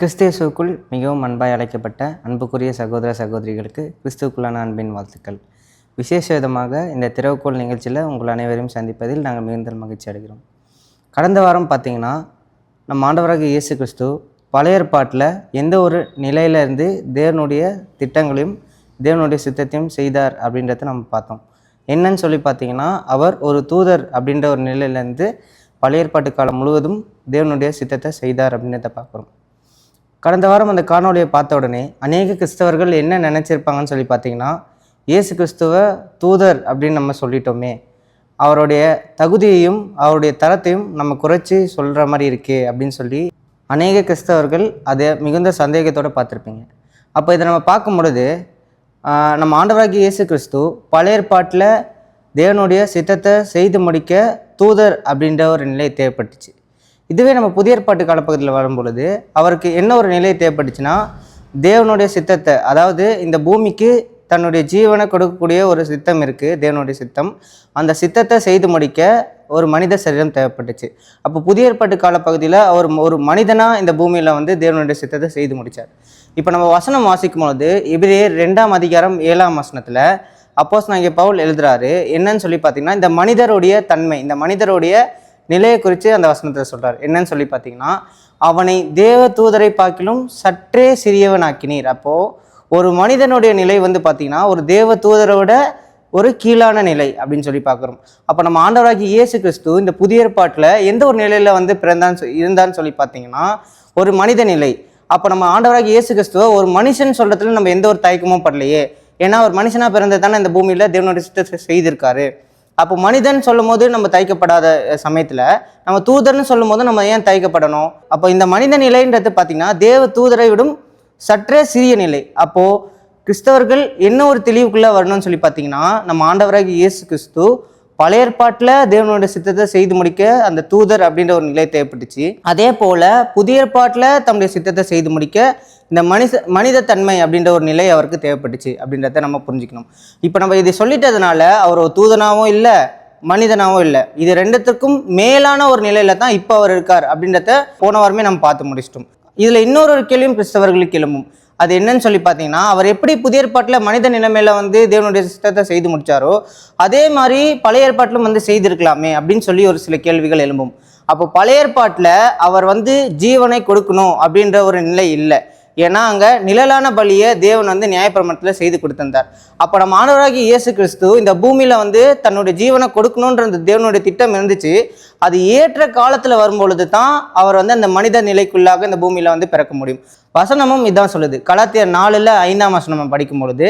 கிறிஸ்தேசுக்குள் மிகவும் அன்பாய் அழைக்கப்பட்ட அன்புக்குரிய சகோதர சகோதரிகளுக்கு கிறிஸ்துவுக்குள்ளான அன்பின் வாழ்த்துக்கள். விசேஷ விதமாக இந்த திறவுகோள் நிகழ்ச்சியில் உங்கள் அனைவரையும் சந்திப்பதில் நாங்கள் மிகுந்த மகிழ்ச்சி அடைகிறோம். கடந்த வாரம் பார்த்தீங்கன்னா நம் ஆண்டவராக இயேசு கிறிஸ்து பழைய ஏற்பாட்டில் எந்த ஒரு நிலையிலேருந்து தேவனுடைய திட்டங்களையும் தேவனுடைய சித்தத்தையும் செய்தார் அப்படின்றத நம்ம பார்த்தோம். என்னன்னு சொல்லி பார்த்தீங்கன்னா அவர் ஒரு தூதர் அப்படின்ற ஒரு நிலையிலேருந்து பழைய ஏற்பாட்டு காலம் முழுவதும் தேவனுடைய சித்தத்தை செய்தார் அப்படின்றத பார்க்குறோம். கடந்த வாரம் அந்த காணொளியை பார்த்த உடனே அநேக கிறிஸ்தவர்கள் என்ன நினச்சிருப்பாங்கன்னு சொல்லி பார்த்தீங்கன்னா இயேசு கிறிஸ்துவ தூதர் அப்படின்னு நம்ம சொல்லிட்டோமே. அவருடைய தகுதியையும் அவருடைய தரத்தையும் நம்ம குறைச்சி சொல்கிற மாதிரி இருக்கே அப்படின்னு சொல்லி அநேக கிறிஸ்தவர்கள் அதை மிகுந்த சந்தேகத்தோடு பார்த்துருப்பீங்க. அப்போ இதை நம்ம பார்க்கும் பொழுது நம்ம ஆண்டவராகி இயேசு கிறிஸ்து பழைய ஏற்பாட்டில் தேவனுடைய சித்தத்தை செய்து முடிக்க தூதர் அப்படின்ற ஒரு நிலை தேவைப்பட்டுச்சு இதுவே நம்ம புதிய ஏற்பாட்டு காலப்பகுதியில் வரும்பொழுது அவருக்கு என்ன ஒரு நிலை தேவைப்பட்டுச்சுன்னா தேவனுடைய சித்தத்தை அதாவது இந்த பூமிக்கு தன்னுடைய ஜீவனை கொடுக்கக்கூடிய ஒரு சித்தம் இருக்குது தேவனுடைய சித்தம். அந்த சித்தத்தை செய்து முடிக்க ஒரு மனித சரீரம் தேவைப்பட்டுச்சு. அப்போ புதிய ஏற்பாட்டு காலப்பகுதியில் அவர் ஒரு மனிதனாக இந்த பூமியில் வந்து தேவனுடைய சித்தத்தை செய்து முடித்தார் இப்போ நம்ம வசனம் வாசிக்கும் பொழுது இவரே ரெண்டாம் அதிகாரம் ஏழாம் வசனத்தில் அப்போஸ் நாங்கள் பவுல் எழுதுறாரு என்னன்னு சொல்லி பார்த்தீங்கன்னா இந்த மனிதருடைய தன்மை இந்த மனிதருடைய நிலையை குறித்து அந்த வசனத்தில் சொல்கிறார் என்னன்னு சொல்லி பார்த்தீங்கன்னா அவனை தேவ தூதரை பார்க்கிலும் சற்றே சிறியவனாக்கினீர். அப்போது ஒரு மனிதனுடைய நிலை வந்து பார்த்தீங்கன்னா ஒரு தேவ தூதரோட ஒரு கீழான நிலை அப்படின்னு சொல்லி பார்க்குறோம். அப்போ நம்ம ஆண்டவராகி இயேசு கிறிஸ்து இந்த புதிய ஏற்பாட்டில் எந்த ஒரு நிலையில் வந்து பிறந்தான்னு சொ- இருந்தான்னு சொல்லி பார்த்தீங்கன்னா ஒரு மனித நிலை. அப்போ நம்ம ஆண்டவராகி இயேசு கிறிஸ்துவ ஒரு மனுஷன் சொல்கிறதுல நம்ம எந்த ஒரு தயக்கமும் படலையே. ஏன்னா ஒரு மனுஷனாக பிறந்தது தானே இந்த பூமியில் தேவனுடைய சித்தத்தை செய்திருக்காரு. அப்போ மனிதன் சொல்லும் போது நம்ம தயக்கப்படாத சமயத்தில் நம்ம தூதர்னு சொல்லும் போது நம்ம ஏன் தைக்கப்படணும் அப்போ இந்த மனித நிலைன்றது பார்த்தீங்கன்னா தேவ தூதரை விடும் சற்றே சிறிய நிலை. அப்போது கிறிஸ்தவர்கள் என்ன ஒரு தெளிவுக்குள்ளே வரணும்னு சொல்லி பார்த்தீங்கன்னா நம்ம ஆண்டவராக இயேசு கிறிஸ்து பழைய ஏற்பாட்டில் தேவனுடைய சித்தத்தை செய்து முடிக்க அந்த தூதர் அப்படின்ற ஒரு நிலை தேவைப்பட்டுச்சு. அதே போல் புதிய ஏற்பாட்டில் தம்முடைய சித்தத்தை செய்து முடிக்க இந்த மனித மனித தன்மை அப்படின்ற ஒரு நிலை அவருக்கு தேவைப்பட்டுச்சு அப்படின்றத நம்ம புரிஞ்சுக்கணும். இப்போ நம்ம இதை சொல்லிட்டதுனால அவர் ஒரு தூதனாகவும் இல்லை மனிதனாகவும் இல்லை. இது ரெண்டுத்துக்கும் மேலான ஒரு நிலையில தான் இப்போ அவர் இருக்கார் அப்படின்றத போன வாரமே நம்ம பார்த்து முடிச்சிட்டோம். இதில் இன்னொரு ஒரு கேள்வியும் கிறிஸ்தவர்களுக்கு எழும்பும். அது என்னன்னு சொல்லி பார்த்தீங்கன்னா அவர் எப்படி புதிய ஏற்பாட்டில் மனித நிலைமையில வந்து தேவனுடைய சித்தத்தை செய்து முடிச்சாரோ அதே மாதிரி பழைய ஏற்பாட்டிலும் வந்து செய்திருக்கலாமே அப்படின்னு சொல்லி ஒரு சில கேள்விகள் எழும்பும். அப்போ பழைய ஏற்பாட்டில் அவர் வந்து ஜீவனை கொடுக்கணும் அப்படின்ற ஒரு நிலை இல்லை. ஏன்னா அங்கே நிழலான பலியை தேவன் வந்து நியாயப்பிரமாணத்தில் செய்து கொடுத்திருந்தார். அப்போ நம்ம ஆண்டவராகிய இயேசு கிறிஸ்து இந்த பூமியில் வந்து தன்னுடைய ஜீவனை கொடுக்கணுன்ற அந்த தேவனுடைய திட்டம் இருந்துச்சு. அது ஏற்ற காலத்தில் வரும்பொழுது தான் அவர் வந்து அந்த மனித நிலைக்குள்ளாக இந்த பூமியில் வந்து பிறக்க முடியும். வசனமும் இதான் சொல்லுது. கலாத்தியர் நாலில் ஐந்தாம் வசனம் நம்ம படிக்கும் பொழுது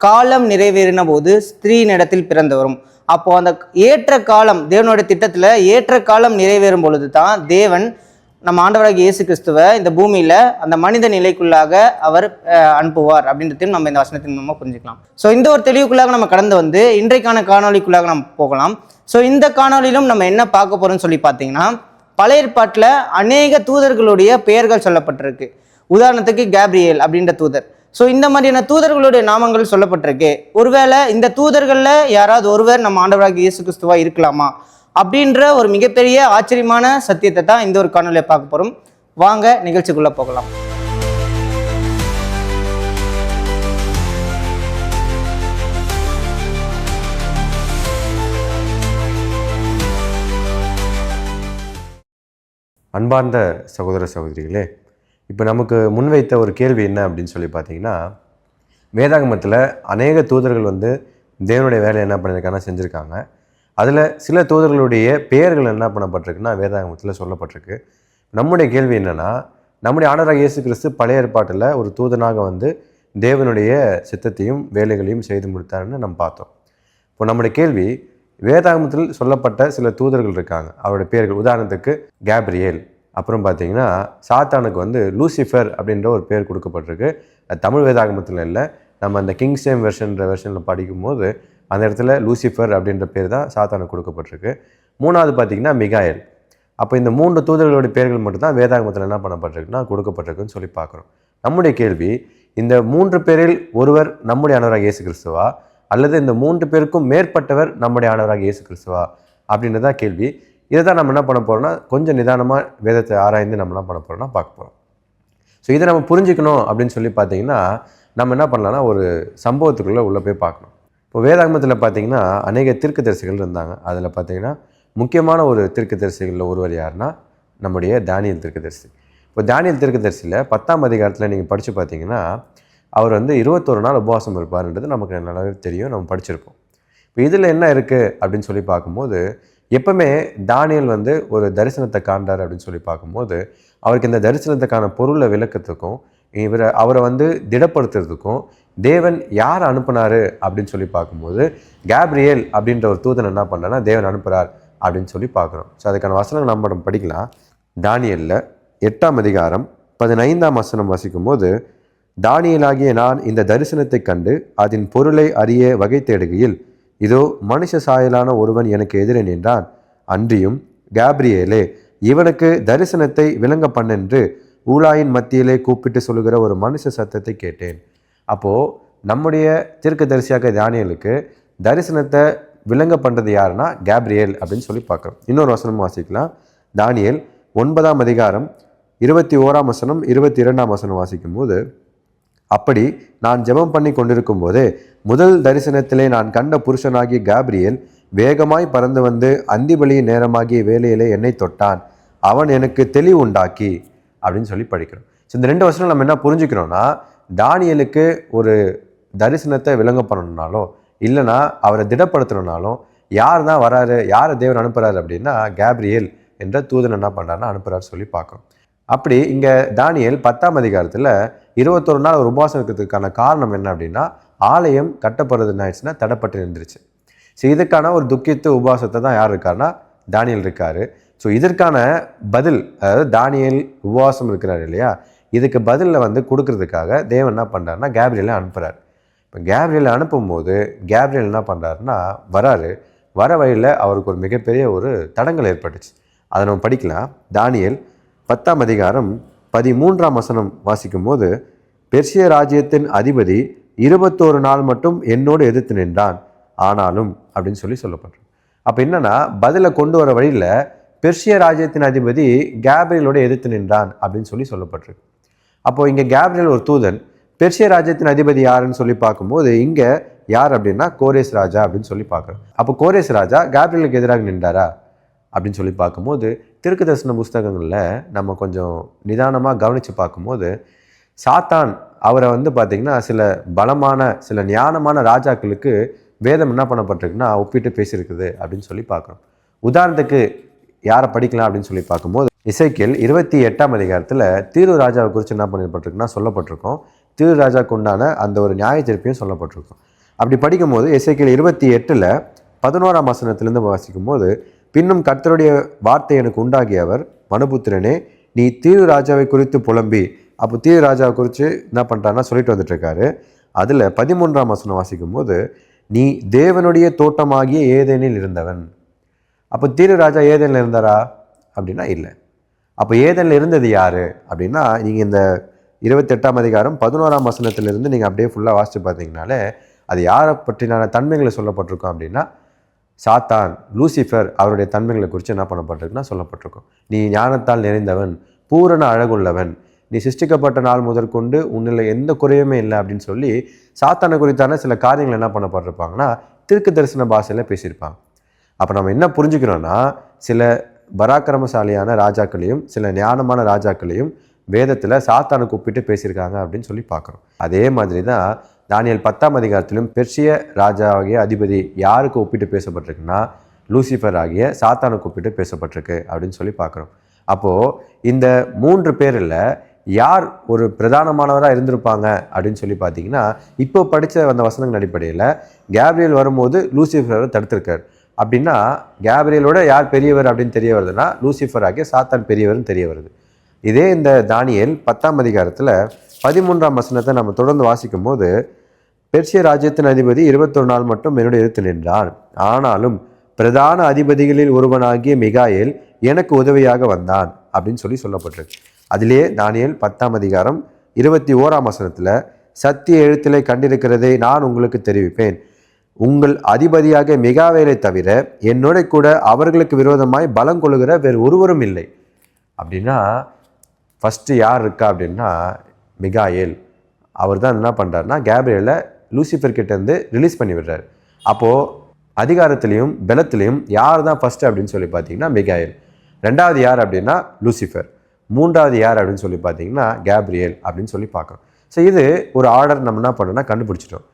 காலம் நிறைவேறின போது ஸ்திரீனிடத்தில் பிறந்தவரும். அப்போ அந்த ஏற்ற காலம் தேவனுடைய திட்டத்தில் ஏற்ற காலம் நிறைவேறும் பொழுது தான் தேவன் நம்ம ஆண்டவராக இயேசு கிறிஸ்துவை இந்த பூமியில் அந்த மனித நிலைக்குள்ளாக அவர் அனுப்புவார் அப்படின்றதையும் நம்ம இந்த வசனத்தின் மூலமாக புரிஞ்சுக்கலாம். ஸோ இந்த ஒரு தெளிவுக்குள்ளாக நம்ம கடந்து வந்து இன்றைக்கான காணொளிக்குள்ளாக நம்ம போகலாம். ஸோ இந்த காணொளியிலும் நம்ம என்ன பார்க்க போகிறோம்னு சொல்லி பார்த்தீங்கன்னா பழைய ஏற்பாட்டில் அநேக தூதர்களுடைய பெயர்கள் சொல்லப்பட்டிருக்கு. உதாரணத்துக்கு கேப்ரியேல் அப்படின்ற தூதர். ஸோ இந்த மாதிரியான தூதர்களுடைய நாமங்கள் சொல்லப்பட்டிருக்கு. ஒருவேளை இந்த தூதர்களில் யாராவது ஒருவர் நம்ம ஆண்டவராக இயேசு கிறிஸ்துவா இருக்கலாமா? அப்படின்ற ஒரு மிகப்பெரிய ஆச்சரியமான சத்தியத்தை தான் இந்த ஒரு காணொலியை பார்க்க போகிறோம் வாங்க நிகழ்ச்சிக்குள்ளே போகலாம். அன்பார்ந்த சகோதர சகோதரிகளே இப்போ நமக்கு முன்வைத்த ஒரு கேள்வி என்ன அப்படின்னு சொல்லி பார்த்தீங்கன்னா வேதாகமத்தில் அநேக தூதர்கள் வந்து தேவனுடைய வேலை என்ன பண்ணியிருக்காங்கன்னா செஞ்சுருக்காங்க. அதில் சில தூதர்களுடைய பெயர்கள் என்ன பண்ணப்பட்டிருக்குன்னா வேதாகமத்தில் சொல்லப்பட்டிருக்கு. நம்முடைய கேள்வி என்னென்னா நம்முடைய ஆண்டவராக இயேசு கிறிஸ்து பழைய ஏற்பாட்டில் ஒரு தூதனாக வந்து தேவனுடைய சித்தத்தையும் வேலைகளையும் செய்து முடித்தாருன்னு நம்ம பார்த்தோம். இப்போ நம்முடைய கேள்வி வேதாகமத்தில் சொல்லப்பட்ட சில தூதர்கள் இருக்காங்க. அவருடைய பேர்கள் உதாரணத்துக்கு கேப்ரியேல் அப்புறம் பார்த்தீங்கன்னா சாத்தானுக்கு வந்து லூசிஃபர் அப்படின்ற ஒரு பேர் கொடுக்கப்பட்டிருக்கு. தமிழ் வேதாகமத்தில் இல்லை. நம்ம அந்த கிங்ஸ் சேம் வெர்ஷன்ற வெர்ஷனில் படிக்கும்போது அந்த இடத்துல லூசிஃபர் அப்படின்ற பேர் தான் சாத்தானுக்கு கொடுக்கப்பட்டிருக்கு. மூணாவது பார்த்தீங்கன்னா மிகாயல். அப்போ இந்த மூன்று தூதர்களுடைய பேர்கள் மட்டும்தான் வேதாகமத்தில் என்ன பண்ணப்பட்டிருக்குன்னா கொடுக்கப்பட்டிருக்குன்னு சொல்லி பார்க்குறோம். நம்முடைய கேள்வி இந்த மூன்று பேரில் ஒருவர் நம்முடைய ஆனவராக இயேசு கிறிஸ்துவா? அல்லது இந்த மூன்று பேருக்கும் மேற்பட்டவர் நம்முடைய ஆனவராக இயேசு கிறிஸ்துவா? அப்படின்றதா கேள்வி. இதை தான் நம்ம என்ன பண்ண போகிறோம்னா கொஞ்சம் நிதானமாக வேதத்தை ஆராய்ந்து நம்ம என்ன பண்ண போகிறோம்னா பார்க்க போகிறோம் ஸோ இதை நம்ம புரிஞ்சுக்கணும் அப்படின்னு சொல்லி பார்த்தீங்கன்னா நம்ம என்ன பண்ணலாம்னா ஒரு சம்பவத்துக்குள்ளே உள்ளே போய் பார்க்கணும். இப்போ வேதாகமத்தில் பார்த்தீங்கன்னா அநேக தீர்க்கதரிசிகள் இருந்தாங்க. அதில் பார்த்தீங்கன்னா முக்கியமான ஒரு தீர்க்கதரிசிகளில் ஒருவர் யாருன்னா நம்முடைய தானியல் தீர்க்கதரிசி. இப்போ தானியல் தீர்க்கதரிசியில் பத்தாம் அதிகாரத்தில் நீங்கள் படித்து பார்த்தீங்கன்னா அவர் வந்து இருபத்தொரு நாள் உபவாசம் இருப்பார்ன்றது நமக்கு நல்லாவே தெரியும் நம்ம படிச்சிருப்போம். இப்போ இதில் என்ன இருக்குது அப்படின்னு சொல்லி பார்க்கும்போது எப்பவுமே தானியல் வந்து ஒரு தரிசனத்தை காண்டார் அப்படின்னு சொல்லி பார்க்கும்போது அவருக்கு இந்த தரிசனத்துக்கான பொருளை விளக்கத்துக்கும் இவரை அவரை வந்து திடப்படுத்துறதுக்கும் தேவன் யார் அனுப்புனாரு அப்படின்னு சொல்லி பார்க்கும்போது கேப்ரியேல் அப்படின்ற ஒரு தூதன் என்ன பண்ணனா தேவன் அனுப்புகிறார் அப்படின்னு சொல்லி பார்க்குறோம். ஸோ அதுக்கான வசனங்கள் நம்ம படிக்கலாம். தானியலில் எட்டாம் அதிகாரம் பதினைந்தாம் வசனம் வசிக்கும்போது தானியலாகிய நான் இந்த தரிசனத்தை கண்டு அதன் பொருளை அறிய வகை தேடுகையில் இதோ மனுஷ சாயலான ஒருவன் எனக்கு எதிரே நின்றான். அன்றியும் கேப்ரியேலே இவனுக்கு தரிசனத்தை விளங்க பண்ணென்று ஊழாயின் மத்தியிலே கூப்பிட்டு சொல்லுகிற ஒரு மனுஷ சத்தத்தை கேட்டேன். அப்போது நம்முடைய தீர்க்கதரிசியாக தானியலுக்கு தரிசனத்தை விளங்க பண்ணுறது யாருன்னா கேப்ரியல் அப்படின்னு சொல்லி பார்க்குறோம். இன்னொரு வசனம் வாசிக்கலாம். தானியல் ஒன்பதாம் அதிகாரம் இருபத்தி ஓராம் வசனம் இருபத்தி இரண்டாம் வசனம் வாசிக்கும்போது அப்படி நான் ஜெபம் பண்ணி கொண்டிருக்கும் போது முதல் தரிசனத்திலே நான் கண்ட புருஷனாகிய கேப்ரியல் வேகமாய் பறந்து வந்து அந்திபலியின் நேரமாகிய வேலையிலே என்னை தொட்டான். அவன் எனக்கு தெளிவு உண்டாக்கி அப்படின்னு சொல்லி படிக்கிறோம். ஸோ இந்த ரெண்டு வருஷம் நம்ம என்ன புரிஞ்சுக்கிறோன்னா தானியலுக்கு ஒரு தரிசனத்தை விளங்க பண்ணணும்னாலும் இல்லைன்னா அவரை திடப்படுத்தணுனாலும் யார் தான் வராரு யாரை தேவன் அனுப்புகிறாரு அப்படின்னா கேப்ரியேல் என்ற தூதன் என்ன பண்ணுறாருன்னா அனுப்புறாரு சொல்லி பார்க்குறோம் அப்படி இங்கே தானியல் பத்தாம் அதிகாரத்தில் இருபத்தொரு நாள் ஒரு உபவாசம் இருக்கிறதுக்கான காரணம் என்ன அப்படின்னா ஆலயம் கட்டப்படுறது என்ன ஆயிடுச்சுன்னா தடப்பட்டு நின்றுச்சு. ஸோ இதுக்கான ஒரு துக்கித்த உபவாசத்தை தான் யார் இருக்காருன்னா தானியல் இருக்கார். ஸோ இதற்கான பதில் அதாவது தானியல் உபவாசம் இருக்கிறார் இல்லையா இதுக்கு பதிலில் வந்து கொடுக்கறதுக்காக தேவன் என்ன பண்ணுறாருன்னா கேப்ரியலை அனுப்புகிறார் இப்போ கேப்ரியலை அனுப்பும்போது கேப்ரியல் என்ன பண்ணுறாருன்னா வராரு. வர வழியில் அவருக்கு ஒரு மிகப்பெரிய ஒரு தடங்கள் ஏற்பட்டுச்சு. அதை நம்ம படிக்கலாம். தானியல் பத்தாம் அதிகாரம் பதிமூன்றாம் வசனம் வாசிக்கும்போது பெர்சிய ராஜ்யத்தின் அதிபதி இருபத்தோரு நாள் மட்டும் என்னோடு எதிர்த்து நின்றான். ஆனாலும் அப்படின்னு சொல்லி சொல்லப்படுறோம் அப்போ என்னன்னா பதிலை கொண்டு வர வழியில் பெர்சிய ராஜ்யத்தின் அதிபதி கேப்ரியலோட எதிர்த்து நின்றான் அப்படின்னு சொல்லி சொல்லப்பட்டிருக்கு. அப்போது இங்கே கேப்ரியல் ஒரு தூதன் பெர்ஷிய ராஜ்யத்தின் அதிபதி யாருன்னு சொல்லி பார்க்கும்போது இங்கே யார் அப்படின்னா கோரேஸ் ராஜா அப்படின்னு சொல்லி பார்க்குறோம். அப்போ கோரேஸ் ராஜா கேப்ரியலுக்கு எதிராக நின்றாரா அப்படின்னு சொல்லி பார்க்கும்போது திருக்கு தரிசன புஸ்தகங்களில் நம்ம கொஞ்சம் நிதானமாக கவனித்து பார்க்கும்போது சாத்தான் அவரை வந்து பார்த்திங்கன்னா சில பலமான சில ஞானமான ராஜாக்களுக்கு வேதம் என்ன பண்ணப்பட்டிருக்குன்னா ஒப்பிட்டு பேசியிருக்குது அப்படின்னு சொல்லி பார்க்குறோம். உதாரணத்துக்கு யாரை படிக்கலாம் அப்படின்னு சொல்லி பார்க்கும்போது இசைக்கில் இருபத்தி எட்டாம் அதிகாரத்தில் தீரு ராஜாவை குறித்து என்ன பண்ணப்பட்டிருக்குன்னா சொல்லப்பட்டிருக்கோம். தீரு ராஜாவுக்கு உண்டான அந்த ஒரு நியாய தீர்ப்பையும் சொல்லப்பட்டிருக்கும். அப்படி படிக்கும்போது இசைக்கில் இருபத்தி எட்டில் பதினோராம் வசனத்திலிருந்து வாசிக்கும்போது பின்னும் கர்த்தருடைய வார்த்தை எனக்கு உண்டாகியவர் மனுபுத்திரனே நீ தீரு ராஜாவை குறித்து புலம்பி. அப்போ தீரு ராஜாவை குறித்து என்ன பண்ணுறாருன்னா சொல்லிட்டு வந்துட்டுருக்காரு. அதில் பதிமூன்றாம் வசனம் வாசிக்கும்போது நீ தேவனுடைய தோட்டமாகிய ஏதேனில் இருந்தவன். அப்போ தீரு ராஜா ஏதேனில் இருந்தாரா? அப்படின்னா இல்லை. அப்போ ஏதனில் இருந்தது யார்? அப்படின்னா நீங்கள் இந்த இருபத்தெட்டாம் அதிகாரம் பதினோராம் வசனத்திலிருந்து நீங்கள் அப்படியே ஃபுல்லாக வாசித்து பார்த்தீங்கனாலே அது யாரை பற்றினான தன்மைகளை சொல்லப்பட்டிருக்கோம் அப்படின்னா சாத்தான் லூசிஃபர் அவருடைய தன்மைகளை குறித்து என்ன பண்ணப்பட்டிருக்குன்னா சொல்லப்பட்டிருக்கும். நீ ஞானத்தால் நிறைந்தவன் பூரண அழகுள்ளவன் நீ சிருஷ்டிக்கப்பட்ட நாள் முதற்கொண்டு உன்னில் எந்த குறையுமே இல்லை அப்படின்னு சொல்லி சாத்தானை குறித்தான சில காரியங்கள் என்ன பண்ணப்பட்டிருப்பாங்கன்னா திருக்கு தரிசன பாஷையில் பேசியிருப்பாங்க. அப்போ நம்ம என்ன புரிஞ்சுக்கிறோன்னா சில பராக்கிரமசாலியான ராஜாக்களையும் சில ஞானமான ராஜாக்களையும் வேதத்தில் சாத்தானை கூப்பிட்டு பேசியிருக்காங்க அப்படின்னு சொல்லி பார்க்குறோம். அதே மாதிரி தான் தானியல் பத்தாம் அதிகாரத்திலும் பெர்ஷிய ராஜாவாகிய அதிபதி யாருக்கு ஒப்பிட்டு பேசப்பட்டிருக்குன்னா லூசிஃபர் ஆகிய சாத்தானை கூப்பிட்டு பேசப்பட்டிருக்கு அப்படின்னு சொல்லி பார்க்குறோம். அப்போது இந்த மூன்று பேரில் யார் ஒரு பிரதானமானவராக இருந்திருப்பாங்க அப்படின்னு சொல்லி பார்த்தீங்கன்னா இப்போ படித்த அந்த வசனங்கள் அடிப்படையில் கேப்ரியல் வரும்போது லூசிஃபரை தடுத்திருக்கார். அப்படின்னா கேப்ரியலோட யார் பெரியவர் அப்படின்னு தெரிய வருதுன்னா லூசிஃபர் ஆகிய சாத்தான் பெரியவர்னு தெரிய வருது. இதே இந்த தானியல் பத்தாம் அதிகாரத்தில் பதிமூன்றாம் வசனத்தை நம்ம தொடர்ந்து வாசிக்கும் போது பெர்சிய ராஜ்யத்தின் அதிபதி இருபத்தொரு நாள் மட்டும் என்னுடைய எதிர்த்து நின்றான். ஆனாலும் பிரதான அதிபதிகளில் ஒருவனாகிய மிகாயேல் எனக்கு உதவியாக வந்தான் அப்படின்னு சொல்லி சொல்லப்பட்டிருக்கு. அதிலே தானியல் பத்தாம் அதிகாரம் இருபத்தி ஓராம் வசனத்தில் சத்திய எழுத்திலே கண்டிருக்கிறதை நான் உங்களுக்கு தெரிவிப்பேன். உங்கள் அதிபதியாக மிகாவேலை தவிர என்னோட கூட அவர்களுக்கு விரோதமாய் பலம் கொள்கிற வேறு ஒருவரும் இல்லை. அப்படின்னா ஃபஸ்ட்டு யார் இருக்கா அப்படின்னா மிகாயேல். அவர் தான் என்ன பண்ணுறாருனா கேப்ரியலை லூசிஃபர் கிட்டேருந்து ரிலீஸ் பண்ணி விடுறாரு. அப்போது அதிகாரத்திலையும் பலத்திலையும் யார் தான் ஃபஸ்ட்டு அப்படின்னு சொல்லி பார்த்தீங்கன்னா மிகாயேல். ரெண்டாவது யார் அப்படின்னா லூசிஃபர். மூன்றாவது யார் அப்படின்னு சொல்லி பார்த்தீங்கன்னா கேப்ரியேல் அப்படின்னு சொல்லி பார்க்குறோம் ஸோ இது ஒரு ஆர்டர் நம்ம என்ன பண்ணோம்னா கண்டுபிடிச்சிட்டோம்.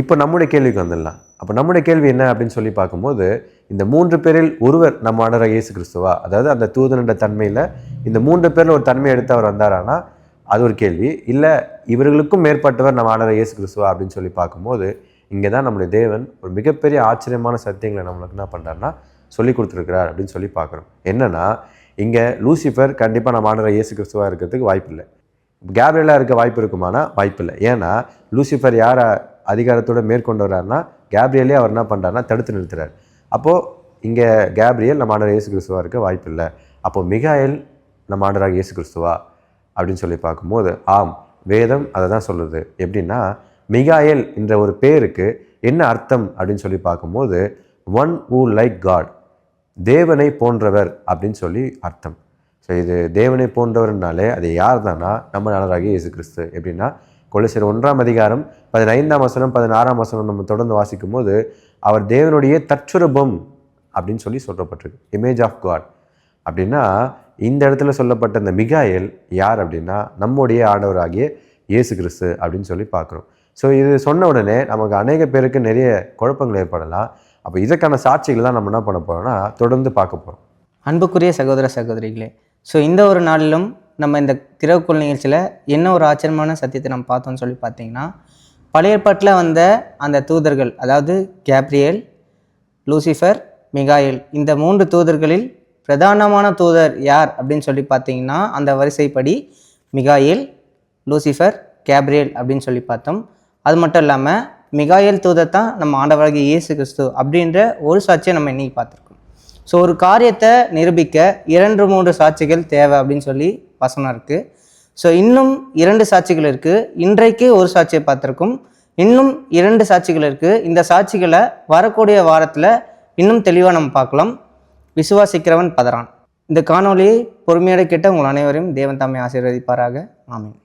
இப்போ நம்முடைய கேள்விக்கு வந்துடலாம். அப்போ நம்முடைய கேள்வி என்ன அப்படின்னு சொல்லி பார்க்கும்போது இந்த மூன்று பேரில் ஒருவர் நம்ம ஆண்டவர் இயேசு கிறிஸ்துவா? அதாவது அந்த தூதனோட தன்மையில் இந்த மூன்று பேரில் ஒரு தன்மை எடுத்து அவர் வந்தாரானா? அது ஒரு கேள்வி. இல்லை இவர்களுக்கும் மேற்பட்டவர் நம்ம ஆண்டவர் இயேசு கிறிஸ்துவா அப்படின்னு சொல்லி பார்க்கும்போது இங்கே தான் நம்முடைய தேவன் ஒரு மிகப்பெரிய ஆச்சரியமான சத்தியங்களை நம்மளுக்கு என்ன பண்ணுறாருன்னா சொல்லி கொடுத்துருக்கிறார் அப்படின்னு சொல்லி பார்க்குறோம். என்னென்னா இங்கே லூசிஃபர் கண்டிப்பாக நம்ம ஆடுற இயேசு கிறிஸ்துவாக இருக்கிறதுக்கு வாய்ப்பில்லை. கேப்ரியலாக இருக்க வாய்ப்பு இருக்குமானா? வாய்ப்பில்லை. ஏன்னா லூசிஃபர் யாரை அதிகாரத்தோடு மேற்கொண்டு வர்றாருன்னா கேப்ரியலே அவர் என்ன பண்ணுறாருன்னா தடுத்து நிறுத்துறாரு. அப்போது இங்கே கேப்ரியல் நம்ம ஆண்டர் இயேசு கிறிஸ்துவா இருக்க வாய்ப்பில்லை அப்போது மிகாயல் நம்ம ஆண்டராக இயேசு கிறிஸ்துவா அப்படின்னு சொல்லி பார்க்கும்போது ஆம் வேதம் அதை தான் சொல்லுது. எப்படின்னா மிகாயல் என்ற ஒரு பேருக்கு என்ன அர்த்தம் அப்படின்னு சொல்லி பார்க்கும்போது ஒன் ஊ லைக் காட் தேவனை போன்றவர் அப்படின்னு சொல்லி அர்த்தம். ஸோ இது தேவனை போன்றவர்னாலே அது யார் தானா நம்ம நாளராகி இயேசு கிறிஸ்து. எப்படின்னா கொலைசர் ஒன்றாம் அதிகாரம் பதினைந்தாம் வசனம் பதினாறாம் வசனம் நம்ம தொடர்ந்து வாசிக்கும் போது அவர் தேவனுடைய தற்றுரபம் அப்படின்னு சொல்லி சொல்லப்பட்டிருக்கு. இமேஜ் ஆஃப் காட் அப்படின்னா இந்த இடத்துல சொல்லப்பட்ட இந்த மிகாயல் யார் அப்படின்னா நம்முடைய ஆண்டவராகிய இயேசு கிறிஸ்து அப்படின்னு சொல்லி பார்க்குறோம். ஸோ இது சொன்ன உடனே நமக்கு அநேக பேருக்கு நிறைய குழப்பங்கள் ஏற்படலாம். அப்போ இதற்கான சாட்சிகள்லாம் நம்ம என்ன பண்ண போகிறோம்னா தொடர்ந்து பார்க்க போகிறோம் அன்புக்குரிய சகோதர சகோதரிகளே ஸோ இந்த ஒரு நாளிலும் நம்ம இந்த திறவுக்குள் நிகழ்ச்சியில் என்ன ஒரு ஆச்சரியமான சத்தியத்தை நம்ம பார்த்தோம்னு சொல்லி பார்த்தீங்கன்னா பழைய ஏற்பாட்டில் வந்த அந்த தூதர்கள் அதாவது கேப்ரியல் லூசிஃபர் மிகாயில் இந்த மூன்று தூதர்களில் பிரதானமான தூதர் யார் அப்படின்னு சொல்லி பார்த்தீங்கன்னா அந்த வரிசைப்படி மிகாயில் லூசிஃபர் கேப்ரியல் அப்படின்னு சொல்லி பார்த்தோம். அது மட்டும் இல்லாமல் மிகாயல் தூதர் தான் நம்ம ஆண்டவராகிய இயேசு கிறிஸ்து அப்படின்ற ஒரு சாட்சியை நம்ம இன்னைக்கு பார்த்துருக்கோம். ஸோ ஒரு காரியத்தை நிரூபிக்க இரண்டு மூன்று சாட்சிகள் தேவை அப்படின்னு சொல்லி வசனம் இருக்குது ஸோ இன்னும் இரண்டு சாட்சிகள் இருக்குது இன்றைக்கு ஒரு சாட்சியை பார்த்துருக்கோம். இன்னும் இரண்டு சாட்சிகள் இருக்குது இந்த சாட்சிகளை வரக்கூடிய வாரத்தில் இன்னும் தெளிவாக நம்ம பார்க்கலாம். விசுவாசிக்கிறவன் பதறான். இந்த காணொலியை பொறுமையோட கேட்ட உங்கள் அனைவரையும் தேவன் தாமை ஆசீர்வதிப்பாராக. ஆமீன்.